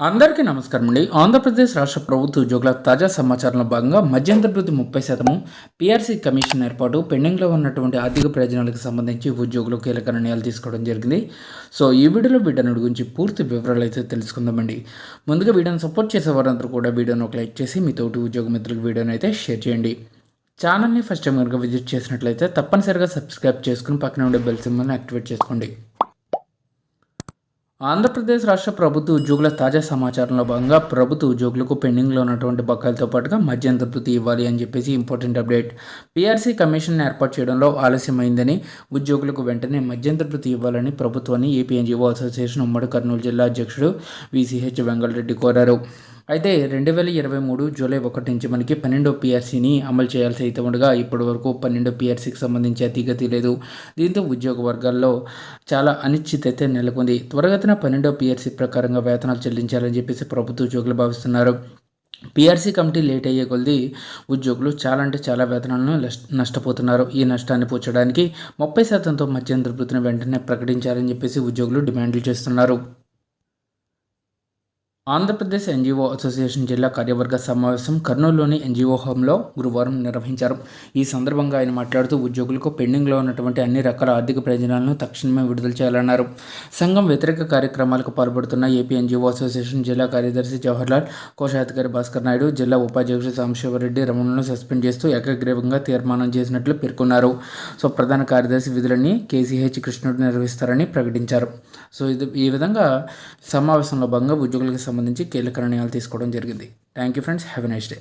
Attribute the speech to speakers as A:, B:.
A: అందరికీ నమస్కారం అండి. ఆంధ్రప్రదేశ్ రాష్ట్ర ప్రభుత్వ ఉద్యోగుల తాజా సమాచారంలో భాగంగా మధ్యంతర ముప్పై శాతము పీఆర్సీ కమిషన్ ఏర్పాటు పెండింగ్లో ఉన్నటువంటి ఆర్థిక ప్రయోజనాలకు సంబంధించి ఉద్యోగులు కీలక నిర్ణయాలు తీసుకోవడం జరిగింది. సో ఈ వీడియోలో వీడియోని గురించి పూర్తి వివరాలు అయితే తెలుసుకుందామండి. ముందుగా వీడియోని సపోర్ట్ చేసే వారందరూ కూడా వీడియోను ఒక లైక్ చేసి మీ తోటి ఉద్యోగ మిత్రులకు వీడియోని అయితే షేర్ చేయండి. ఛానల్ని ఫస్ట్ టైం కనుక విజిట్ చేసినట్లయితే తప్పనిసరిగా సబ్స్క్రైబ్ చేసుకుని పక్కన ఉండే బెల్ సింబల్ని యాక్టివేట్ చేసుకోండి. ఆంధ్రప్రదేశ్ రాష్ట్ర ప్రభుత్వ ఉద్యోగుల తాజా సమాచారంలో భాగంగా ప్రభుత్వ ఉద్యోగులకు పెండింగ్లో ఉన్నటువంటి బకాయిలతో పాటుగా మధ్యంతర వృత్తి ఇవ్వాలి అని చెప్పేసి ఇంపార్టెంట్ అప్డేట్. పీఆర్సీ కమిషన్ ఏర్పాటు చేయడంలో ఆలస్యమైందని ఉద్యోగులకు వెంటనే మధ్యంతర భృతి ఇవ్వాలని ప్రభుత్వాన్ని ఏపీఎన్జీఓ అసోసియేషన్ ఉమ్మడి కర్నూలు జిల్లా అధ్యక్షుడు విసిహెచ్ వెంగళరెడ్డి కోరారు. అయితే రెండు వేల ఇరవై మూడు జూలై ఒకటి నుంచి మనకి పన్నెండో పిఆర్సీని అమలు చేయాల్సి అయితే ఉండగా ఇప్పటి వరకు పన్నెండో పిఆర్సీకి సంబంధించి అతిగతి లేదు. దీంతో ఉద్యోగ వర్గాల్లో చాలా అనిశ్చితత నెలకొంది. త్వరగతిన పన్నెండో పిఆర్సీ ప్రకారంగా వేతనాలు చెల్లించాలని చెప్పేసి ప్రభుత్వ ఉద్యోగులు భావిస్తున్నారు. పీఆర్సీ కమిటీ లేట్ అయ్యే కొలది ఉద్యోగులు చాలా అంటే చాలా వేతనాలను నష్టపోతున్నారు. ఈ నష్టాన్ని పూడ్చడానికి ముప్పై శాతంతో మధ్యంతర వృత్తిని వెంటనే ప్రకటించాలని చెప్పేసి ఉద్యోగులు డిమాండ్లు చేస్తున్నారు. ఆంధ్రప్రదేశ్ ఎన్జిఓ అసోసియేషన్ జిల్లా కార్యవర్గ సమావేశం కర్నూలులోని ఎన్జిఓ హోంలో గురువారం నిర్వహించారు. ఈ సందర్భంగా ఆయన మాట్లాడుతూ ఉద్యోగులకు పెండింగ్లో ఉన్నటువంటి అన్ని రకాల ఆర్థిక ప్రయోజనాలను తక్షణమే విడుదల చేయాలన్నారు. సంఘం వ్యతిరేక కార్యక్రమాలకు పాల్పడుతున్న ఏపీ ఎన్జిఓ అసోసియేషన్ జిల్లా కార్యదర్శి జవహర్లాల్ కోశాధికారి భాస్కర్ నాయుడు జిల్లా ఉపాధ్యక్షుడు సాంబశివరెడ్డి రమణను సస్పెండ్ చేస్తూ ఏకగ్రీవంగా తీర్మానం చేసినట్లు పేర్కొన్నారు. సో ప్రధాన కార్యదర్శి విధులని కేసీహెచ్ కృష్ణుడు నిర్వహిస్తారని ప్రకటించారు. సో ఇది ఈ విధంగా సమావేశంలో భాగంగా ఉద్యోగులకు సంబంధించి కీలక నిర్ణయాలు తీసుకోవడం జరిగింది. Thank you friends. Have a nice day.